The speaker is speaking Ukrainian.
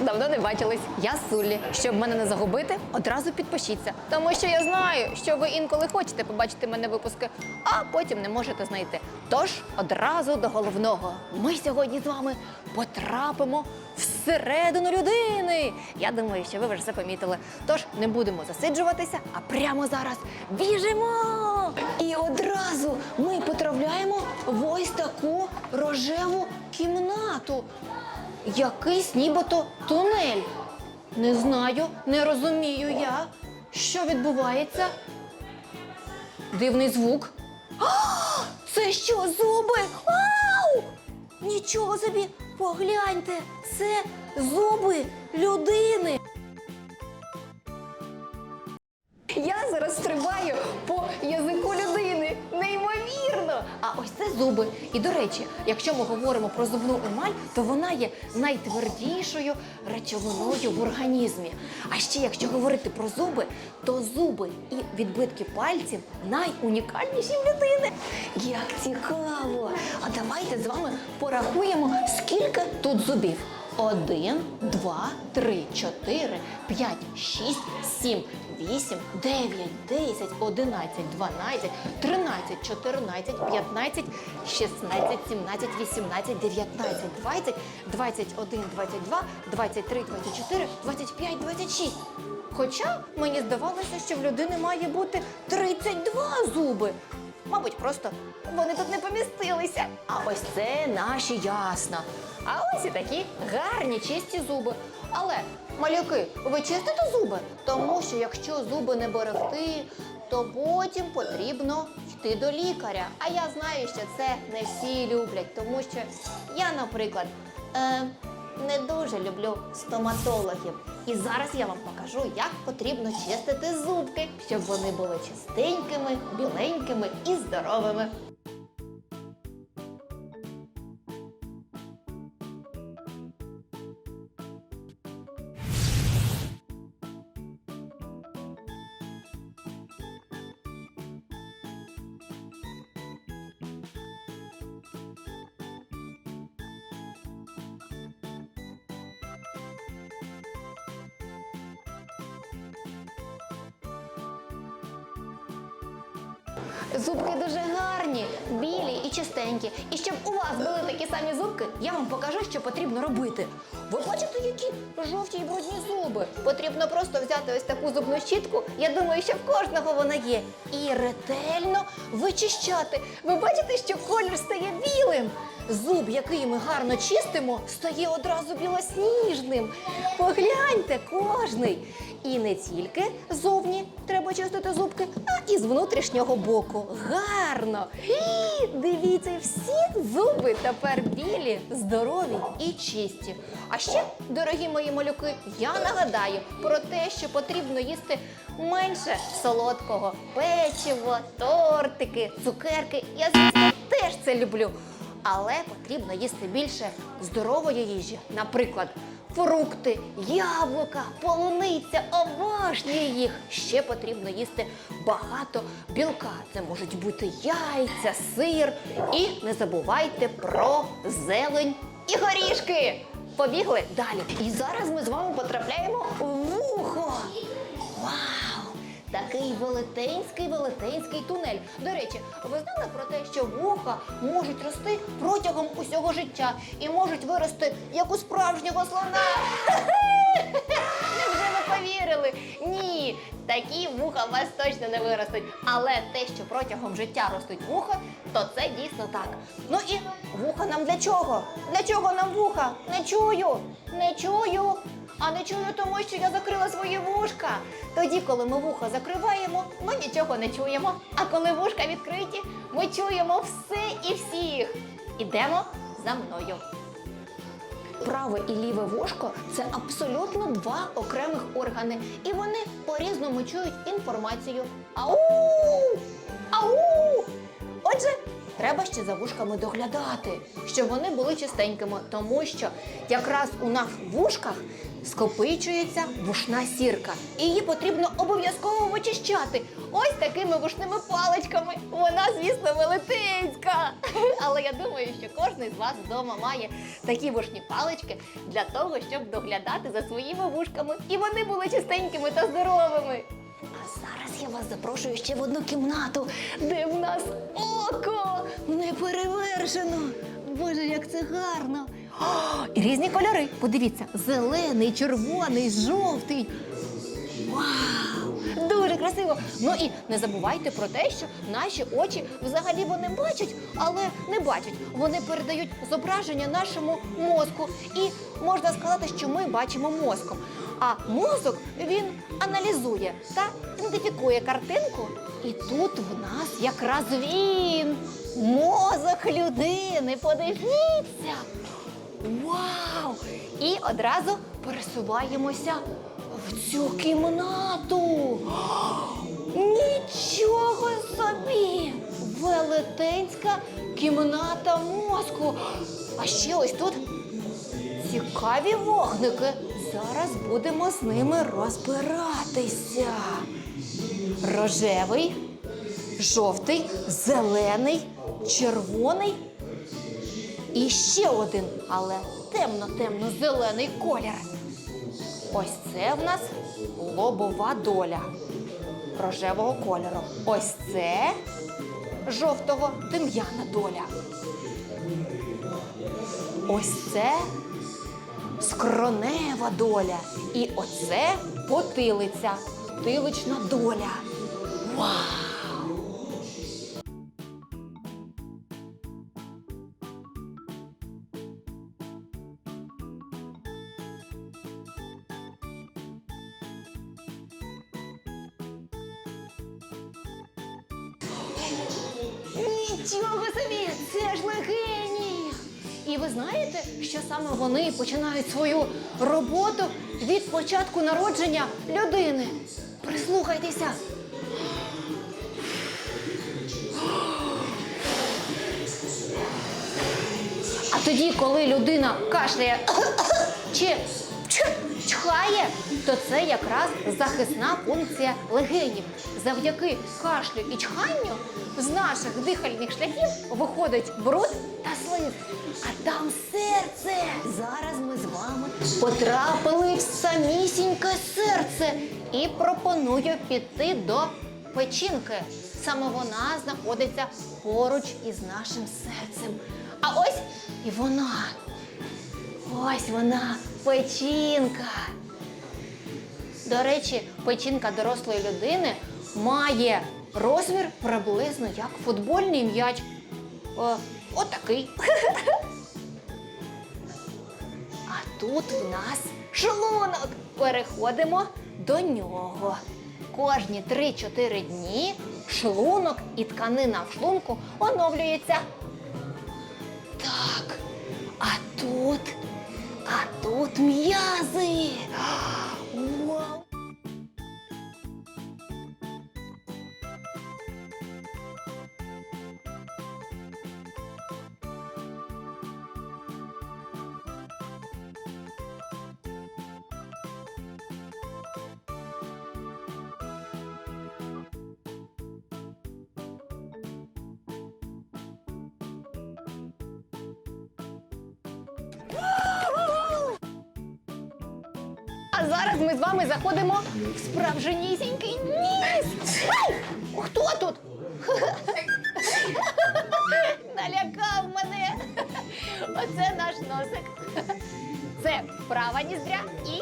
Давно не бачились. Я Суллі. Щоб мене не загубити, одразу підпишіться. Тому що я знаю, що ви інколи хочете побачити мене випуски, а потім не можете знайти. Тож одразу до головного. Ми сьогодні з вами потрапимо всередину людини. Я думаю, що ви вже все помітили. Тож не будемо засиджуватися, а прямо зараз біжимо. І одразу ми потрапляємо в ось таку рожеву кімнату. Якийсь нібито тунель. Не знаю, не розумію я, що відбувається. Дивний звук. А, це що, зуби? Ау! Нічого собі, погляньте, це зуби людини. Ось це зуби. І до речі, якщо ми говоримо про зубну емаль, то вона є найтвердішою речовиною в організмі. А ще якщо говорити про зуби, то зуби і відбитки пальців найунікальніші в людини. Як цікаво! А давайте з вами порахуємо, скільки тут зубів. Один, два, три, чотири, п'ять, шість, сім, вісім, дев'ять, десять, одинадцять, дванадцять, тринадцять, чотирнадцять, п'ятнадцять, шістнадцять, сімнадцять, вісімнадцять, дев'ятнадцять, двадцять, двадцять один, двадцять два, двадцять три, двадцять чотири, двадцять п'ять, двадцять шість. Хоча мені здавалося, що в людини має бути 32 зуби. Мабуть, просто вони тут не помістилися. А ось це наші ясна. А ось і такі гарні чисті зуби. Але, малюки, ви чистите зуби? Тому що якщо зуби не берегти, то потім потрібно йти до лікаря. А я знаю, що це не всі люблять, тому що я, наприклад, е, не дуже люблю стоматологів. І зараз я вам покажу, як потрібно чистити зубки, щоб вони були чистенькими, біленькими і здоровими. Зубки дуже гарні, білі і чистенькі. І щоб у вас були такі самі зубки, я вам покажу, що потрібно робити. Ви бачите, які жовті й брудні зуби. Потрібно просто взяти ось таку зубну щітку. Я думаю, що в кожного вона є. І ретельно вичищати. Ви бачите, що колір стає білим. Зуб, який ми гарно чистимо, стає одразу білосніжним. Погляньте, кожний. І не тільки зовні треба чистити зубки, а і з внутрішнього боку. Гарно! І дивіться, всі зуби тепер білі, здорові і чисті. А ще, дорогі мої малюки, я нагадаю про те, що потрібно їсти менше солодкого печиво, тортики, цукерки. Я звісно теж це люблю. Але потрібно їсти більше здорової їжі. Наприклад, фрукти, яблука, полуниця, обожнюю їх. Ще потрібно їсти багато білка. Це можуть бути яйця, сир. І не забувайте про зелень і горішки. Побігли далі. І зараз ми з вами потрапляємо у вухо. Вау! Такий велетенський велетенський тунель. До речі, ви знали про те, що вуха можуть рости протягом усього життя і можуть вирости як у справжнього слона. Невже ви повірили? Ні, такі вуха у вас точно не виростуть. Але те, що протягом життя ростуть вуха, то це дійсно так. Ну і вуха нам для чого? Для чого нам вуха? Не чую, не чую. А не чую, тому що я закрила свої вушка. Тоді, коли ми вуха закриваємо, ми нічого не чуємо. А коли вушка відкриті, ми чуємо все і всіх. Ідемо за мною. Праве і ліве вушко це абсолютно два окремих органи, і вони по-різному чують інформацію. Ау! Ау! Отже, треба ще за вушками доглядати, щоб вони були чистенькими, тому що якраз у нас в вушках скопичується вушна сірка. І її потрібно обов'язково вичищати. Ось такими вушними паличками. Вона, звісно, велетенська. Але я думаю, що кожен з вас вдома має такі вушні палички для того, щоб доглядати за своїми вушками. І вони були чистенькими та здоровими. А зараз я вас запрошую ще в одну кімнату, де в нас око неперевершено. Боже, як це гарно! О, і різні кольори. Подивіться: зелений, червоний, жовтий. Вау! Дуже красиво. Ну і не забувайте про те, що наші очі взагалі вони бачать, але не бачать. Вони передають зображення нашому мозку. І можна сказати, що ми бачимо мозком. А мозок він аналізує та ідентифікує картинку. І тут в нас якраз він. Мозок людини. Подивіться. Вау! І одразу пересуваємося в цю кімнату. Нічого собі! Велетенська кімната мозку. А ще ось тут цікаві вогники. Зараз будемо з ними розбиратися. Рожевий, жовтий, зелений, червоний і ще один, але темно-темно-зелений колір. Ось це в нас лобова доля рожевого кольору. Ось це жовтого тим'яна доля. Ось це скронева доля. І оце потилиця, потилична доля. Вау! Нічого собі! Це ж легені! І ви знаєте, що саме вони починають свою роботу від початку народження людини. Прислухайтеся. А тоді, коли людина кашляє чи чхає, то це якраз захисна функція легенів. Завдяки кашлю і чханню з наших дихальних шляхів виходить бруд та. А там серце. Зараз ми з вами потрапили в самісіньке серце і пропоную піти до печінки. Саме вона знаходиться поруч із нашим серцем. А ось і вона. Ось вона, печінка. До речі, печінка дорослої людини має розмір приблизно як футбольний м'яч. Отакий. А тут в нас шлунок. Переходимо до нього. Кожні 3-4 дні шлунок і тканина в шлунку оновлюється. Так, а тут, а тут м'язи. Зараз ми з вами заходимо в справжнісінький ніс. Ай! Хто тут? Налякав мене. Оце наш носик. Це права ніздря і